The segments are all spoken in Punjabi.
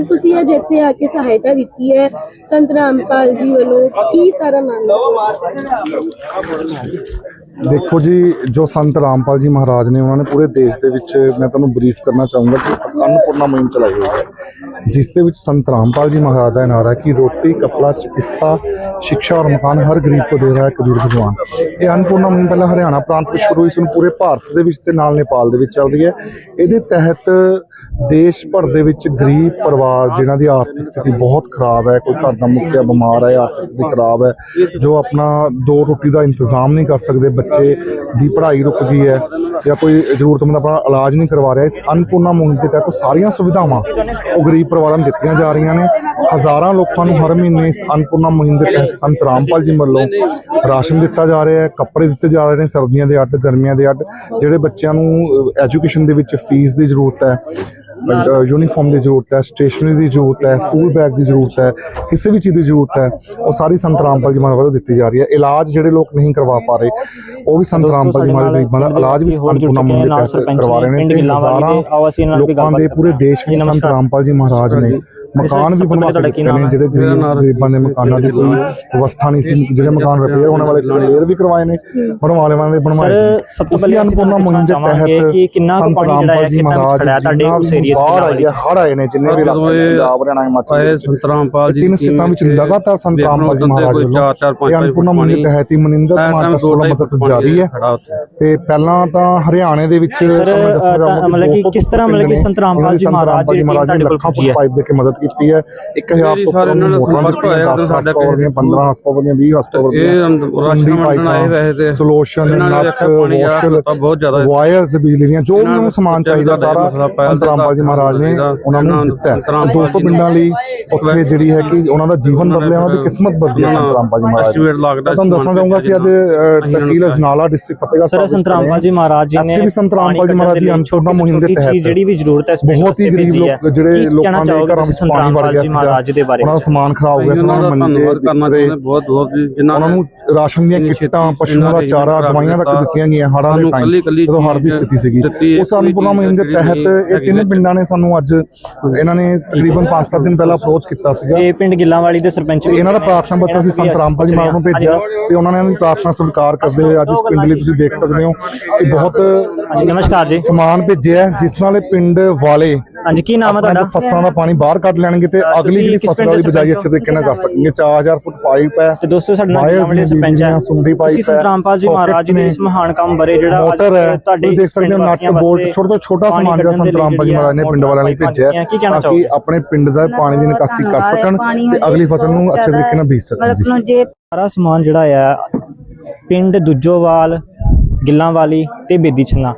ਸਰ, ਤੁਸੀਂ ਅੱਜ ਇੱਥੇ ਆ ਕੇ ਸਹਾਇਤਾ ਦਿੱਤੀ ਹੈ। ਸੰਤ ਰਾਮਪਾਲ ਜੀ ਵੱਲੋਂ ਕੀ ਸਾਰਾ ਮਾਮਲਾ? ਦੇਖੋ ਜੀ, ਜੋ ਸੰਤ ਰਾਮਪਾਲ ਜੀ ਮਹਾਰਾਜ ਨੇ ਉਹਨਾਂ ਨੇ ਪੂਰੇ ਦੇਸ਼ ਦੇ ਵਿੱਚ, ਮੈਂ ਤੁਹਾਨੂੰ ਬਰੀਫ ਕਰਨਾ ਚਾਹੂੰਗਾ ਕਿ ਅੰਨਪੂਰਨਾ ਮੁਹਿੰਮ ਚਲਾਈ ਹੋਈ ਹੈ। ਜਿਸ ਦੇ ਵਿੱਚ ਸੰਤ ਰਾਮਪਾਲ ਜੀ ਮਹਾਰਾਜ ਦਾ ਨਾਰਾ ਹੈ ਕਿ ਰੋਟੀ, ਕਪੜਾ ਚਿਕਿਤਸਾ ਸਿੱਖਿਆ ਔਰ ਮਕਾਨ ਹਰ ਗਰੀਬ ਕੋ ਦੇ ਰਿਹਾ ਹੈ ਕਬੀਰ ਭਗਵਾਨ। ਇਹ ਅੰਨਪੂਰਨਾ ਮੁਹਿੰਮ ਪਹਿਲਾਂ ਹਰਿਆਣਾ ਪ੍ਰਾਂਤ ਵਿੱਚ ਸ਼ੁਰੂ ਹੋਈ ਸੀ, ਹੁਣ ਪੂਰੇ ਭਾਰਤ ਦੇ ਵਿੱਚ ਤੇ ਨਾਲ ਨੇਪਾਲ ਦੇ ਵਿੱਚ ਚੱਲ ਰਹੀ ਹੈ। ਇਹਦੇ ਤਹਿਤ ਦੇਸ਼ ਭਰ ਦੇ ਵਿੱਚ ਗਰੀਬ ਪਰਿਵਾਰ ਜਿਨ੍ਹਾਂ ਦੀ ਆਰਥਿਕ ਸਥਿਤੀ ਬਹੁਤ ਖਰਾਬ ਹੈ, ਕੋਈ ਘਰ ਦਾ ਮੁਖੀਆ ਬਿਮਾਰ ਹੈ, ਆਰਥਿਕ ਸਥਿਤੀ ਖਰਾਬ ਹੈ, ਜੋ ਆਪਣਾ ਦੋ ਰੋਟੀ ਦਾ ਇੰਤਜ਼ਾਮ ਨਹੀਂ ਕਰ ਸਕਦੇ ਬੱਚੇ ਦੀ ਪੜ੍ਹਾਈ ਰੁਕ ਗਈ ਹੈ ਜਾਂ ਕੋਈ ਜ਼ਰੂਰਤਮੰਦ ਆਪਣਾ ਇਲਾਜ ਨਹੀਂ ਕਰਵਾ ਰਿਹਾ, ਇਸ ਅਨਪੂਰਨਾ ਮੁਹਿੰਮ ਦੇ ਤਹਿਤ ਉਹ ਸਾਰੀਆਂ ਸੁਵਿਧਾਵਾਂ ਉਹ ਗਰੀਬ ਪਰਿਵਾਰਾਂ ਨੂੰ ਦਿੱਤੀਆਂ ਜਾ ਰਹੀਆਂ ਨੇ। ਹਜ਼ਾਰਾਂ ਲੋਕਾਂ ਨੂੰ ਹਰ ਮਹੀਨੇ ਇਸ ਅਨਪੂਰਨਾ ਮੁਹਿੰਮ ਦੇ ਤਹਿਤ ਸੰਤ ਰਾਮਪਾਲ ਜੀ ਵੱਲੋਂ ਰਾਸ਼ਨ ਦਿੱਤਾ ਜਾ ਰਿਹਾ ਹੈ, ਕੱਪੜੇ ਦਿੱਤੇ ਜਾ ਰਹੇ ਨੇ ਸਰਦੀਆਂ ਦੇ ਅੱਡ, ਗਰਮੀਆਂ ਦੇ ਅੱਡ, ਜਿਹੜੇ ਬੱਚਿਆਂ ਨੂੰ ਐਜੂਕੇਸ਼ਨ ਦੇ ਵਿੱਚ ਫੀਸ ਦੀ ਜ਼ਰੂਰਤ ਹੈ। ਯੂਨੀਫਾਰਮ ਦੀ ਜ਼ਰੂਰਤ ਹੈ ਸਟੇਸ਼ਨਰੀ ਦੀ ਜ਼ਰੂਰਤ ਹੈ ਸਕੂਲ ਬੈਗ ਦੀ ਜ਼ਰੂਰਤ ਹੈ ਕਿਸੇ ਵੀ ਚੀਜ਼ ਦੀ ਜ਼ਰੂਰਤ ਹੈ ਉਹ ਸਾਰੀ ਸੰਤ ਰਾਮਪਾਲ ਜੀ ਮਹਾਰਾਜ ਵੱਲੋਂ ਦਿੱਤੀ ਜਾ ਰਹੀ ਹੈ। ਇਲਾਜ ਜਿਹੜੇ ਲੋਕ ਨਹੀਂ ਕਰਵਾ ਪਾ ਰਹੇ ਉਹ ਵੀ ਸੰਤ ਰਾਮਪਾਲ ਜੀ ਗਰੀਬਾਂ ਦਾ ਇਲਾਜ ਵੀ ਅਨਪੂਰਨਾ ਮੁਹਿੰਮ ਦੇ ਤਹਿਤ ਕਰਵਾ ਰਹੇ ਨੇ ਤੇ ਹਜ਼ਾਰਾਂ ਲੋਕਾਂ ਦੇ ਪੂਰੇ ਦੇਸ਼ ਵਿੱਚ ਸੰਤ ਰਾਮਪਾਲ ਜੀ ਮਹਾਰਾਜ ਨੇ ਮਕਾਨ ਵੀ ਬਣਵਾ ਕੇ ਦਿੱਤੇ ਨੇ ਜਿਹੜੇ ਗਰੀਬ ਦੇ ਮਕਾਨਾਂ ਦੀ ਕੋਈ ਅਵਸਥਾ ਨਹੀਂ ਸੀ ਜਿਹੜੇ ਮਕਾਨ ਰਿਪੇਅਰ ਹੋਣ ਵਾਲੇ ਸੀ ਰਿਪੇਅਰ ਵੀ ਕਰਵਾਏ ਨੇ ਬਣਵਾਲੇ ਵਾਲੇ ਦੇ ਬਣਵਾਏ ਨੇ। ਸਭ ਤੋਂ ਪਹਿਲੇ ਅਨਪੂਰਨਾ ਮੁਹਿੰਮ ਦੇ ਤਹਿਤ ਕਿ ਕਿੰਨਾ ਪਾਣੀ ਜਿਹੜਾ ਹੈ ਕਿੰਨਾ ਖੜਾ ਹੈ ਤੁਹਾਡੇ ਉਸ ਏਰੀਏ 'ਚ ਬਾਹਰ ਹੈ ਹੜ ਆਏ ਨੇ ਜਿੰਨੇ ਵੀ ਪੰਜਾਬ ਹਰਿਆਣਾ ਹਿਮਾਚਲ ਦੇ ਆਏ ਵਿੱਚ। ਸੰਤ ਰਾਮਪਾਲ ਜੀ ਤਿੰਨ ਸਥਿਤਾਂ ਵਿੱਚ ਲਗਾਤਾਰ ਸੰਤ ਰਾਮਪਾਲ ਜੀ ਮਹਾਰਾਜ ਵੱਲੋਂ ਇਹ ਅਨਪੂਰਨਾ ਮੁਹਿੰਮ ਦੇ ਤਹਿਤ ਹੀ ਮਨਿੰਦਰ ਕੁਮਾਰ ਕਸਟੋਲਾ ਮਦਦ ਜਾਰੀ ਹੈ। ਤੇ ਪਹਿਲਾਂ ਤਾਂ ਹਰਿਆਣੇ ਦੇ ਵਿੱਚ ਸਰ, ਮਤਲਬ ਕਿ 200 ਕਿਸ ਤਰ੍ਹਾਂ ਮਤਲਬ ਕਿ ਪਿੰਡ ਨੇ, ਸੰਤ ਰਾਮਪਾਲ ਜੀ ਮਹਾਰਾਜ ਜੀ ਲੱਖਾਂ ਫੁੱਟ ਪਾਈਪ ਦੇ ਕੇ ਮਦਦ ਕੀਤੀ ਹੈ 1000 ਤੋਂ ਉੱਪਰ ਇਹਨਾਂ ਨਾਲ ਮੋਟਰਾਂ ਸੰਪਰਕ ਹੋਇਆ ਦਿੱਤੀਆਂ ਜਦੋਂ 10 ਸਾਡਾ ਪਾਵਰ ਦੀਆਂ 15 ਪਾਵਰ ਦੀਆਂ 20 ਪਾਵਰ ਇਹ ਦੀਆਂ ਰਾਸ਼ਨ ਵੰਡਣ ਆਏ ਵੈਸੇ ਤੇ ਸੋਲੂਸ਼ਨ ਨੇ ਨੱਕ ਰੱਖਿਆ ਪਾਣੀ ਆ ਵਾਸ਼ਲ ਬਹੁਤ ਜ਼ਿਆਦਾ ਵਾਇਰਸ ਬਿਜਲੀ ਦੀਆਂ ਜੋ ਵੀ ਉਹਨਾਂ ਨੂੰ ਸਮਾਨ ਚਾਹੀਦਾ ਨੂੰ ਸਾਰਾ ਸੰਤ ਰਾਮਪਾਲ ਜੀ ਮਹਾਰਾਜ ਨੇ ਉਹਨਾਂ ਨੂੰ ਦਿੱਤਾ ਹੈ। 200 ਪਿੰਡਾਂ ਲਈ ਉੱਥੇ ਜਿਹੜੀ ਹੈ ਕਿ ਉਹਨਾਂ ਦਾ ਜੀਵਨ ਬਦਲਿਆ ਉਹਨਾਂ ਦੀ ਕਿਸਮਤ ਬਦਲੀ ਸੰਤ ਰਾਮਪਾਲ ਜੀ ਮਹਾਰਾਜ ਨੇ। ਲੱਗਦਾ ਮੈਂ ਤੁਹਾਨੂੰ ਦੱਸਣਾ ਚਾਹੂੰਗਾ ਅਸੀਂ ਅੱਜ ਤਹਿਸੀਲ ਅਜਨਾਲਾ ਡਿਸਟ੍ਰਿਕਟ ਫਤਿਹਗੜ੍ਹ ਸਾਹਿਬ ਸੰਤ ਰਾਮਪਾਲ ਜੀ ਮਹਾਰਾਜ ਜੀ ਨੇ ਸੰਤ ਰਾਮਪਾਲ ਜੀ ਮਹਾਰਾਜ ਦੀ ਅਨਪੂਰਨਾ ਮੁਹਿੰਮ ਦੇ ਤਹਿਤ ਜਿਹੜੀ ਵੀ ਜ਼ਰੂਰਤ ਹੈ ਬਹੁਤ ਹੀ ਗਰੀਬ। ਲੋਕ ਜਿਹੜੇ ਲੋਕਾਂ ਦੇ ਘਰਾਂ ਵਿੱਚ ਪਾਣੀ ਵੜ ਗਿਆ ਸੀ ਮਹਾਰਾਜ ਦੇ ਬਾਰੇ ਉਹਨਾਂ ਦਾ ਸਮਾਨ ਖਰਾਬ ਹੋ ਗਿਆ ਸੀ ਉਹਨਾਂ ਨੂੰ ਮੰਜੇ ਕਰਨਾ ਬਿਸਤਰੇ ਬਹੁਤ ਬਹੁਤ ਜਿਨ੍ਹਾਂ ਉਹਨਾਂ ਨੂੰ ਰਾਸ਼ਨ ਦੀਆਂ ਕਿੱਟਾਂ ਪਸ਼ੂਆਂ ਦਾ ਚਾਰਾ ਦਵਾਈਆਂ ਤੱਕ ਦਿੱਤੀਆਂ ਗਈਆਂ ਹੜ੍ਹਾਂ ਦੇ ਟਾਈਮ ਜਦੋਂ ਹੜ੍ਹ ਦੀ ਸਥਿਤੀ ਸੀਗੀ। ਉਸ ਅਨਪੂਰਨਾ ਮੁਹਿੰਮ ਦੇ ਤਹਿਤ ਇਹ ਤਿੰਨ ਪਿੰਡਾਂ ਨੇ ਸਾਨੂੰ ਅੱਜ ਇਹਨਾਂ ਨੇ ਤਕਰੀਬਨ 5-7 ਦਿਨ ਪਹਿਲਾਂ ਅਪਰੋਚ ਕੀਤਾ ਸੀਗਾ। ਤੇ ਪਿੰਡ ਗਿੱਲਾਂਵਾਲੀ ਦੇ ਸਰਪੰਚ ਇਹਨਾਂ ਦਾ ਪ੍ਰਾਰਥਨਾ ਪੱਤਰ ਅਸੀਂ ਸੰਤ ਰਾਮਪਾਲ ਜੀ ਮਹਾਰਾਜ ਨੂੰ ਭੇਜਿਆ ਤੇ ਉਹਨਾਂ ਨੇ ਇਹਨਾਂ ਦੀ ਪ੍ਰਾਰਥਨਾ ਸਵੀਕਾਰ ਕਰਦੇ ਹੋਏ ਅੱਜ ਇਸ ਪਿੰਡ ਲਈ ਤੁਸੀਂ ਦੇਖ ਸਕਦੇ ਹੋ ਕਿ ਬਹੁਤ ਨਮਸਕਾਰ ਜੀ। ਸਮਾਨ ਭੇਜਿਆ ਜਿਸ ਨਾਲ ਇਹ ਪਿੰਡ ਵਾਲੇ ਹਾਂਜੀ ਕੀ ਨਾਮ ਹੈ ਤੁਹਾਡਾ? ਫਸਲਾਂ ਦਾ ਪਾਣੀ ਬਾਹਰ ਕੱਢ ਲੈਣਗੇ ਤੇ ਤੁਸੀਂ ਅਗਲੀ ਜਿਹੜੀ ਫਸਲਾਂ ਦੀ ਬਿਜਾਈ ਅੱਛੇ ਤਰੀਕੇ ਨਾਲ ਕਰ ਸਕਣਗੇ 4000 ਫੁੱਟ ਪਾਈਪ ਹੈ। ਤੇ ਦੋਸਤੋ ਸਾਡੇ ਨਾਲ ਨੇ, ਸਰਪੰਚ ਹੈ ਸੁੰਡੀ ਪਾਈਪ ਤੁਸੀਂ ਹੈ, ਰਾਮਪਾਲ ਜੀ ਮਹਾਰਾਜ ਜੀ ਦੇ ਇਸ ਮਹਾਨ ਕੰਮ ਬਾਰੇ ਜਿਹੜਾ ਅੱਜ ਮੋਟਰ ਹੈ। ਤੁਹਾਡੇ ਤੁਸੀਂ ਦੇਖ ਸਕਦੇ ਹੋ ਨੱਟ ਬੋਲਟ ਛੋਟਾ ਤੋਂ ਛੋਟਾ ਸਮਾਨ ਜਿਹੜਾ ਕੱਢਣ ਦੇ ਸੰਤ ਲਈ ਰਾਮਪਾਲ ਜੀ ਮਹਾਰਾਜ ਨੇ ਪਿੰਡ ਵਾਲਿਆਂ ਲਈ ਭੇਜਿਆ ਕੀ ਕਹਿਣਾ ਤਾਂ ਕਿ ਆਪਣੇ ਪਿੰਡ ਦਾ ਪਾਣੀ ਦੀ ਨਿਕਾਸੀ ਕਰ ਸਕਣ ਤੇ ਅਗਲੀ ਫਸਲ ਨੂੰ ਅੱਛੇ ਤਰੀਕੇ ਨਾਲ ਬੀਜ ਸਕਣ ਜੀ। ਮਤਲਬ ਜੇ ਸਾਰਾ ਸਮਾਨ ਜਿਹੜਾ ਆ ਪਿੰਡ ਦੁੱਜੋਵਾਲ ਗਿੱਲਾਂਵਾਲੀ ਤੇ ਬੇਦੀ ਛੰਨਾ।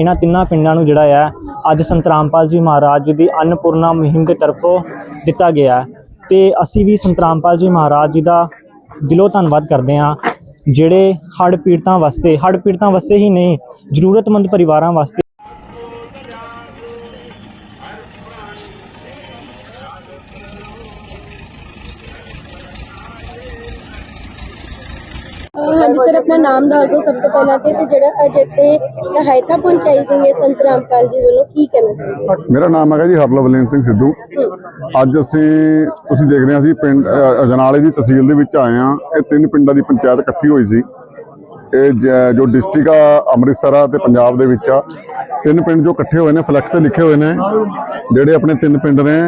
ਇਹਨਾਂ ਤਿੰਨਾਂ ਪਿੰਡਾਂ ਨੂੰ ਜਿਹੜਾ ਆ ਅੱਜ ਸੰਤ ਰਾਮਪਾਲ ਜੀ ਮਹਾਰਾਜ ਜੀ ਦੀ ਅੰਨਪੂਰਨਾ ਮੁਹਿੰਮ ਦੇ ਤਰਫੋਂ ਦਿੱਤਾ ਗਿਆ ਹੈ। ਤੇ ਅਸੀਂ ਵੀ ਸੰਤ ਰਾਮਪਾਲ ਜੀ ਮਹਾਰਾਜ ਜੀ ਦਾ ਦਿਲੋਂ ਧੰਨਵਾਦ ਕਰਦੇ ਹਾਂ, ਜਿਹੜੇ ਹੜ੍ਹ ਪੀੜਤਾਂ ਵਾਸਤੇ, ਹੜ੍ਹ ਪੀੜਤਾਂ ਵਾਸਤੇ ਹੀ ਨਹੀਂ, ਜ਼ਰੂਰਤਮੰਦ ਪਰਿਵਾਰਾਂ ਵਾਸਤੇ ਹਾਂਜੀ ਸਰ, ਆਪਣਾ ਨਾਮ ਦੱਸ ਦਿਓ ਸਭ ਤੋਂ ਪਹਿਲਾਂ ਤੇ ਤੇ ਜਿਹੜਾ ਅੱਜ ਇੱਥੇ ਸਹਾਇਤਾ ਪਹੁੰਚਾਈ ਗਈ ਹੈ ਸੰਤ ਰਾਮਪਾਲ ਜੀ ਵੱਲੋਂ, ਕੀ ਕਹਿਣਾ ਚਾਹੁੰਦੇ ਮੇਰਾ ਨਾਮ ਹੈਗਾ ਜੀ ਹਰਲਵਲੀਨ ਸਿੰਘ ਸਿੱਧੂ। ਅੱਜ ਅਸੀਂ, ਤੁਸੀਂ ਦੇਖਦੇ ਹਾਂ ਅਸੀਂ ਪਿੰਡ ਅਜਨਾਲੇ ਦੀ ਤਹਿਸੀਲ ਦੇ ਵਿੱਚ ਆਏ ਹਾਂ। ਇਹ ਤਿੰਨ ਪਿੰਡਾਂ ਦੀ ਪੰਚਾਇਤ ਇਕੱਠੀ ਹੋਈ ਸੀ। ਇਹ ਜੋ ਡਿਸਟ੍ਰਿਕਟ ਆ, ਅੰਮ੍ਰਿਤਸਰ ਆ ਤੇ ਪੰਜਾਬ ਦੇ ਵਿੱਚ ਆ। ਤਿੰਨ ਪਿੰਡ ਜੋ ਇਕੱਠੇ ਹੋਏ ਨੇ, ਫਲੈਕਸ ਤੇ ਲਿਖੇ ਹੋਏ ਨੇ। ਜਿਹੜੇ ਆਪਣੇ ਤਿੰਨ ਪਿੰਡ ਨੇ,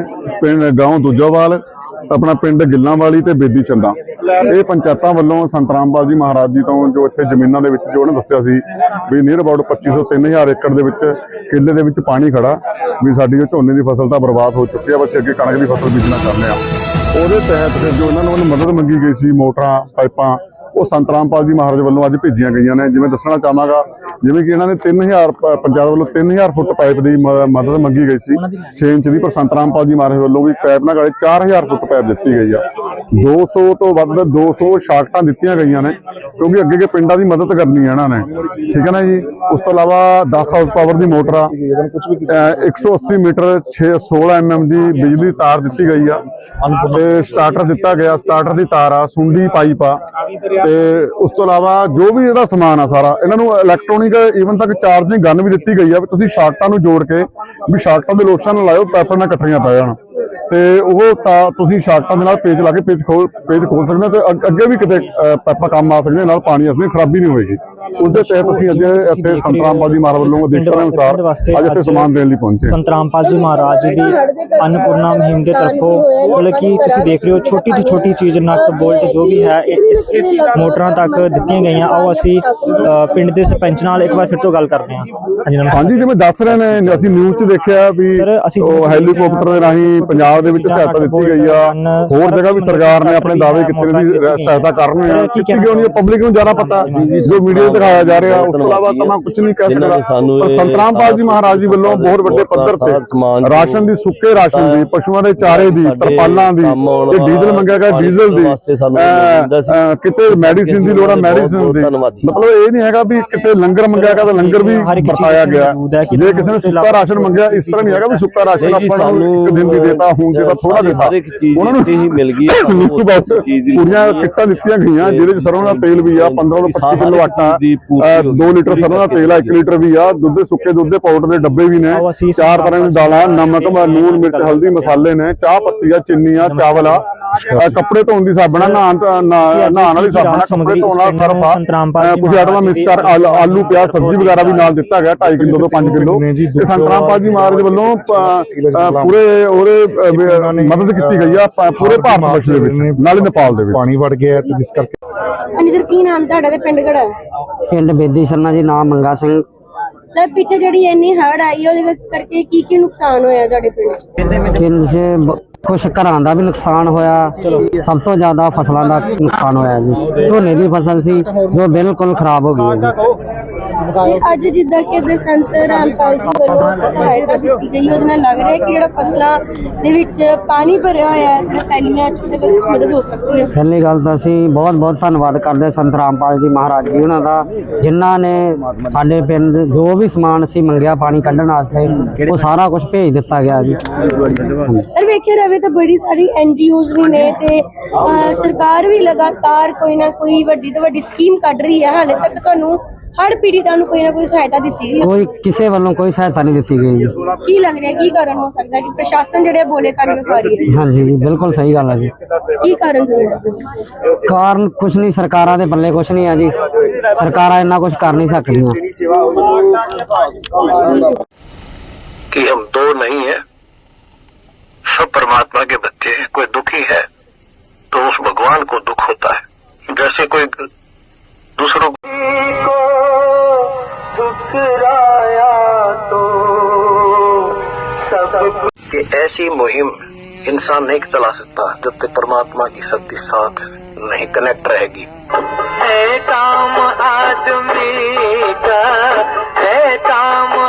ਪਿੰਡ, ਗਾਉਂ, ਦੂਜੋਵਾਲ ਆਪਣਾ ਪਿੰਡ ਗਿੱਲਾਂਵਾਲੀ ਤੇ ਬੇਦੀ ਚੰਦਾ ਇਹ ਪੰਚਾਇਤਾਂ ਵੱਲੋਂ ਸੰਤ ਰਾਮਪਾਲ ਜੀ ਮਹਾਰਾਜ ਜੀ ਤੋਂ ਜੋ ਇੱਥੇ ਜ਼ਮੀਨਾਂ ਦੇ ਵਿੱਚ ਜੋ ਉਹਨੇ ਦੱਸਿਆ ਸੀ ਵੀ ਨੀਅਰ ਅਬਾਊਟ 2500 3000 ਏਕੜ ਦੇ ਵਿੱਚ ਕਿੱਲੇ ਦੇ ਵਿੱਚ ਪਾਣੀ ਖੜਾ, ਵੀ ਸਾਡੀ ਉਹ ਝੋਨੇ ਦੀ ਫਸਲ ਤਾਂ ਬਰਬਾਦ ਹੋ ਚੁੱਕੀ ਆ, ਬਸ ਅੱਗੇ ਕਣਕ ਦੀ ਫਸਲ ਬੀਜਣਾ ਚਾਹੁੰਦੇ ਆ। ਉਹਦੇ ਤਹਿਤ ਫਿਰ ਜੋ ਇਹਨਾਂ ਨੂੰ ਮਦਦ ਮੰਗੀ ਗਈ ਸੀ, ਮੋਟਰਾਂ, ਪਾਈਪਾਂ, ਉਹ ਸੰਤ ਰਾਮਪਾਲ ਜੀ ਮਹਾਰਾਜ ਵੱਲੋਂ ਅੱਜ ਭੇਜੀਆਂ ਗਈਆਂ ਨੇ। ਜਿਵੇਂ ਦੱਸਣਾ ਚਾਹਾਂਗਾ, ਜਿਵੇਂ ਕਿ ਇਹਨਾਂ ਨੇ 3000 ਪ- ਪੰਚਾਇਤ ਵੱਲੋਂ 3000 ਫੁੱਟ ਪਾਈਪ ਦੀ ਮਦਦ ਮੰਗੀ ਗਈ ਸੀ। 6 ਇੰਚ ਦੀ ਪਰ ਸੰਤ ਰਾਮਪਾਲ ਜੀ ਮਹਾਰਾਜ ਵੱਲੋਂ ਵੀ ਪਾਈਪ ਨਾਲ ਗਾਲੇ 4000 ਫੁੱਟ ਪਾਈਪ ਦਿੱਤੀ ਗਈ ਆ। 200 ਤੋਂ ਵੱਧ 200 ਸ਼ਾਕਟਾਂ ਦਿੱਤੀਆਂ ਗਈਆਂ ਨੇ, ਕਿਉਂਕਿ ਅੱਗੇ ਅੱਗੇ ਪਿੰਡਾਂ ਦੀ ਮਦਦ ਕਰਨੀ ਹੈ ਇਹਨਾਂ ਨੇ। ਠੀਕ ਹੈ ਨਾ ਜੀ? ਉਸ ਤੋਂ ਇਲਾਵਾ 10 ਹਾਊਸ ਪਾਵਰ ਦੀ ਮੋਟਰ ਆ। ਅਹ 180 ਮੀਟਰ 6 16 ਐਮਐਮ ਦੀ ਬਿਜਲੀ ਤਾਰ ਦਿੱਤੀ ਗਈ ਆ। ਤੇ ਸਟਾਰਟਰ ਦਿੱਤਾ ਗਿਆ ਸਟਾਰਟਰ ਦੀ ਤਾਰ ਆ, ਸੁੰਡੀ ਪਾਈਪ ਆ ਤੇ ਉਸ ਤੋਂ ਇਲਾਵਾ ਜੋ ਵੀ ਇਹਦਾ ਸਮਾਨ ਆ ਸਾਰਾ, ਇਹਨਾਂ ਨੂੰ ਇਲੈਕਟ੍ਰੋਨਿਕ ਈਵਨ ਤੱਕ ਚਾਰਜਿੰਗ ਗਨ ਵੀ ਦਿੱਤੀ ਗਈ ਆ, ਵੀ ਤੁਸੀਂ ਸ਼ਾਰਟਾਂ ਨੂੰ ਜੋੜ ਕੇ ਵੀ ਸ਼ਾਰਟਾਂ ਦੇ ਲੋਸ਼ਨ ਲਾਇਓ, ਪੈਪਰ ਨਾਲ ਇਕੱਠੀਆਂ ਪੈ ਜਾਣ। ਤੇ ਉਹ ਤਾਂ ਤੁਸੀਂ ਸ਼ਾਰਟਾਂ ਦੇ ਨਾਲ ਪੇਜ ਲਾ ਕੇ ਪੇਜ ਖੋਲ ਪੇਜ ਖੋਲ ਸਕਦੇ ਹੋ ਤੇ ਅੱਗ- ਵੀ ਕਿਤੇ ਪਾਈਪਾਂ ਕੰਮ ਆ ਸਕਦੇ ਨਾਲ ਪਾਣੀ ਅਸਲੀ ਖਰਾਬੀ ਨਹੀਂ ਹੋਏਗੀ। ਉਸ ਦੇ ਤਹਿਤ ਅਸੀਂ ਅੱਜ ਇੱਥੇ ਸੰਤ ਰਾਮਪਾਲ ਜੀ ਮਹਾਰਾਜ ਵੱਲੋਂ ਦੇ ਅਨੁਸਾਰ ਅੱਜ ਇੱਥੇ ਸਮਾਨ ਦੇਣ ਲਈ ਪਹੁੰਚੇ ਹਾਂ। ਸੰਤ ਰਾਮਪਾਲ ਜੀ ਮਹਾਰਾਜ ਜੀ ਦੀ ਅੰਨਪੂਰਨਾ ਮੁਹਿੰਮ ਦੇ ਤਰਫੋਂ ਮਤਲਬ ਕਿ ਤੁਸੀਂ ਦੇਖ ਰਹੇ ਹੋ ਛੋਟੀ ਤੋਂ ਛੋਟੀ ਚੀਜ਼ ਨਟ ਬੋਲਟ ਜੋ ਵੀ ਹੈ ਇਹ ਇਸ ਮੋਟਰਾਂ ਤੱਕ ਦਿੱਤੀਆਂ ਗਈਆਂ। ਆਓ ਅਸੀਂ ਪਿੰਡ ਦੇ ਸਰਪੰਚ ਨਾਲ ਇੱਕ ਵਾਰ ਫਿਰ ਤੋਂ ਗੱਲ ਕਰਦੇ ਹਾਂ। ਹਾਂਜੀ ਜਿਵੇਂ ਦੱਸ ਰਹੇ ਨੇ ਅਸੀਂ ਨਿਊਜ਼ 'ਚ ਦੇਖਿਆ ਵੀ ਉਹ ਹੈਲੀਕਾਪਟਰ ਦੇ ਰਾਹੀਂ ਪੰਜਾਬ ਦੇ ਵਿੱਚ ਸਹਾਇਤਾ ਦਿੱਤੀ ਗਈ ਆ। ਹੋਰ ਜਗ੍ਹਾ ਵੀ ਸਰਕਾਰ ਨੇ ਆਪਣੇ ਦਾਅਵੇ ਕੀਤੇ ਨੇ ਵੀ ਸਹਾਇਤਾ ਕਰ ਰਹੇ ਆ ਕੀਤੀ ਕਿਉਂ ਨਹੀਂ ਪਬਲਿਕ ਨੂੰ ਜ਼ਿਆਦਾ ਪਤਾ। ਜੋ 'ਤੇ ਦਿਖਾਇਆ ਜਾ ਰਿਹਾ ਉਸ ਤੋਂ ਇਲਾਵਾ ਤਾਂ ਮੈਂ ਕੁਝ ਨਹੀਂ ਕਹਿ ਸਕਦਾ। ਪਰ ਇਹ ਸੰਤਰਾਮ ਪਾਲ ਜੀ ਮਹਾਰਾਜ ਜੀ ਵੱਲੋਂ ਬਹੁਤ ਵੱਡੇ ਪੱਧਰ ਤੇ ਰਾਸ਼ਨ ਦੀ ਸੁੱਕੇ ਰਾਸ਼ਨ ਦੀ ਪਸ਼ੂਆਂ ਦੇ ਚਾਰੇ ਦੀ ਤਰਪਾਲਾਂ ਦੀ ਤੇ ਡੀਜ਼ਲ ਮੰਗਿਆ ਗਿਆ ਡੀਜ਼ਲ ਦੀ ਕਿਤੇ ਮੈਡੀਸਿਨ ਦੀ ਲੋੜ ਆ ਮੈਡੀਸਿਨ ਦੀ। ਮਤਲਬ ਇਹ ਨਹੀਂ ਹੈਗਾ ਵੀ ਕਿਤੇ ਲੰਗਰ ਮੰਗਿਆ ਗਿਆ ਤਾਂ ਲੰਗਰ ਵੀ ਵਰਤਾਇਆ ਗਿਆ। ਜੇ ਕਿਸੇ ਨੇ ਸੁੱਕਾ ਰਾਸ਼ਨ ਮੰਗਿਆ ਇਸ ਤਰ੍ਹਾਂ ਨਹੀਂ ਹੈਗਾ ਵੀ ਸੁੱਕਾ ਰਾਸ਼ਨ ਆਪਾਂ ਨੂੰ ਇੱਕ ਦਿਨ ਸਾਨੂੰ, ਦੇਤਾ ਹੁਣ ਦੇਤਾ ਥੋੜਾ ਸਾਰੀ ਦੇਤਾ ਹਰ ਇੱਕ ਚੀਜ਼ ਉਹਨਾਂ ਨੂੰ ਇੱਥੇ ਹੀ ਮਿਲ ਗਈ ਸਾਨੂੰ ਬਸ ਦੀ ਪੂਰੀਆਂ ਕਿੱਟਾਂ ਦਿੱਤੀਆਂ ਗਈਆਂ ਜਿਹਦੇ ਚ ਸਰੋਂ ਦਾ ਤੇਲ ਵੀ ਆ 15 ਤੋਂ 25 ਕਿਲੋ ਆਟਾ 2 ਲੀਟਰ ਸਰੋਂ ਦਾ ਤੇਲ ਆ 1 ਲੀਟਰ ਵੀ ਆ ਦੁੱਧ ਦੇ ਸੁੱਕੇ ਦੁੱਧ ਦੇ ਪਾਊਡਰ ਦੇ ਡੱਬੇ ਵੀ ਨੇ ਚਾਰ ਤਰ੍ਹਾਂ ਦੀਆਂ ਦਾਲਾਂ ਨਮਕ ਨੂਨ ਮਿਰਚ ਹਲਦੀ ਮਸਾਲੇ ਨੇ ਚਾਹ ਪੱਤੀ ਆ ਚੀਨੀ ਆ ਚਾਵਲ ਆ। ਕੱਪੜੇ ਧੋਣ ਦੀ ਸਾਬਣ ਆ ਨਹਾਉਣ ਤਾਂ- ਨਹਾ- ਨਹਾਉਣ ਵਾਲੀ ਸਾਬਣ ਆ ਕੱਪੜੇ ਧੋਣ ਵਾਲਾ ਸਰਫ ਆ। ਕੁਝ ਆਟਾ ਮਿਕਸ ਕਰ ਆਲ- ਪਿਆਜ਼ ਸਬਜ਼ੀ ਵਗੈਰਾ ਵੀ ਨਾਲ ਦਿੱਤਾ ਗਿਆ 2.5 ਕਿਲੋ ਤੋਂ 5 ਕਿਲੋ। ਤੇ ਸੰਤਰਾਮ ਪਾਲ ਜੀ ਮਹਾਰਾਜ ਵੱਲੋਂ ਪੂਰੇ ਉਹਦੇ ਮਦਦ ਕੀਤੀ ਗਈ ਆ ਪ- ਪੂਰੇ ਭਾਰਤ ਵਰਸ਼ ਦੇ ਵਿੱਚ ਨਾਲੇ ਨੇਪਾਲ ਦੇ ਵਿੱਚ। ਪਾਣੀ ਵੜ ਗਿਆ ਹੈ ਤੇ ਜਿਸ ਕਰਕੇ ਹਾਂਜੀ ਸਰ ਕੀ ਨਾਮ ਤੁਹਾਡਾ ਤੇ ਪਿੰਡ ਕਿਹੜਾ ਹੈ? ਪਿੰਡ ਬੇਦੀ ਸਰਨਾ ਜੀ ਨਾਮ ਮੰਗਾ ਸਿੰਘ। ਸਰ ਪਿੱਛੇ ਜਿਹੜੀ ਇੰਨੀ ਹੜ ਆਈ ਉਹਦੇ ਕਰਕੇ ਕੀ ਕੀ ਨੁਕਸਾਨ ਹੋਇਆ ਤੁਹਾਡੇ ਪਿੰਡ 'ਚ? ਪਿੰਡ 'ਚ ਬ- ਕੁਛ ਘਰਾਂ ਦਾ ਵੀ ਨੁਕਸਾਨ ਹੋਇਆ। ਸਭ ਤੋਂ ਜ਼ਿਆਦਾ ਫਸਲਾਂ ਦਾ ਨੁਕਸਾਨ ਹੋਇਆ ਜੀ। ਝੋਨੇ ਦੀ ਫਸਲ ਸੀ ਜੋ ਬਿਲਕੁਲ ਖਰਾਬ ਹੋ ਗਈ। ਹੈ ਜੀ ਤੇ ਅੱਜ ਜਿੱਦਾਂ ਕਿ ਅੱਗੇ ਸੰਤ ਰਾਮਪਾਲ ਜੀ ਵੱਲੋਂ ਸਹਾਇਤਾ ਦਿੱਤੀ ਗਈ ਉਹਦੇ ਨਾਲ ਲੱਗ ਰਿਹਾ ਕਿ ਜਿਹੜਾ ਫਸਲਾਂ ਦੇ ਵਿੱਚ ਪਾਣੀ ਭਰਿਆ ਹੋਇਆ ਹੈ ਪਹਿਲੀਆਂ ਚ ਉਹਦੇ ਵਿੱਚ ਮਦਦ ਹੋ ਸਕਦੀ ਹੈ। ਪਹਿਲੀ ਗੱਲ ਤਾਂ ਅਸੀਂ ਬਹੁਤ ਬਹੁਤ ਧੰਨਵਾਦ ਕਰਦੇ ਹਾਂ ਸੰਤ ਰਾਮਪਾਲ ਜੀ ਮਹਾਰਾਜ ਜੀ ਉਹਨਾਂ ਦਾ ਜਿਨ੍ਹਾਂ ਨੇ ਸਾਡੇ ਪਿੰਡ ਜੋ ਵੀ ਸਮਾਨ ਅਸੀਂ ਮੰਗਿਆ ਪਾਣੀ ਕੱਢਣ ਵਾਸਤੇ ਉਹ ਸਾਰਾ ਕੁਝ ਭੇਜ ਦਿੱਤਾ ਗਿਆ ਜੀ। ਸਰ ਵੇਖਿਆ ਰਵੇ ਤਾਂ ਬੜੀ ਸਾਰੀ ਐਨਜੀਓਜ਼ ਵੀ ਨੇ ਤੇ ਸਰਕਾਰ ਵੀ ਲਗਾਤਾਰ ਕੋਈ ਨਾ ਕੋਈ ਵੱਡੀ ਤੋਂ ਵੱਡੀ ਸਕੀਮ ਕੱਢ ਰਹੀ ਹੈ ਹਾਲੇ ਤੱਕ ਤੁਹਾਨੂੰ ਹੜ ਪੀੜਤਾਂ ਨੂੰ ਕੋਈ ਨਾ ਕੋਈ ਸਹਾਇਤਾ ਦਿੱਤੀ ਗਈ ਹੈ ਕੋਈ ਕਿਸੇ ਵੱਲੋਂ ਕੋਈ ਸਹਾਇਤਾ ਨਹੀਂ ਦਿੱਤੀ ਗਈ ਜੀ ਕੀ ਲੱਗ ਰਿਹਾ ਕੀ ਕਾਰਨ ਹੋ ਸਕਦਾ ਹੈ ਕਿ ਪ੍ਰਸ਼ਾਸਨ ਜਿਹੜੇ ਬੋਲੇ ਕਰ ਵਿਖਾ ਰਹੀ ਹੈ ਹਾਂਜੀ ਜੀ ਬਿਲਕੁਲ ਸਹੀ ਗੱਲ ਹੈ ਜੀ ਕੀ ਕਾਰਨ ਸਮਝਦੇ ਕਾਰਨ ਕੁਛ ਨਹੀਂ ਸਰਕਾਰਾਂ ਦੇ ਪੱਲੇ ਕੁਛ ਨਹੀਂ ਆ ਜੀ ਸਰਕਾਰਾਂ ਇੰਨਾ ਕੁਝ ਕਰ ਨਹੀਂ ਸਕਦੀਆਂ कि हम दो नहीं है सब परमात्मा के बच्चे हैं कोई दुखी है तो उस भगवान को दुख होता है जैसे कोई ऐसी मुहिम इंसान नहीं चला सकता जब तक परमात्मा की शक्ति साथ नहीं कनेक्ट रहेगी। काम आदमी का, है काम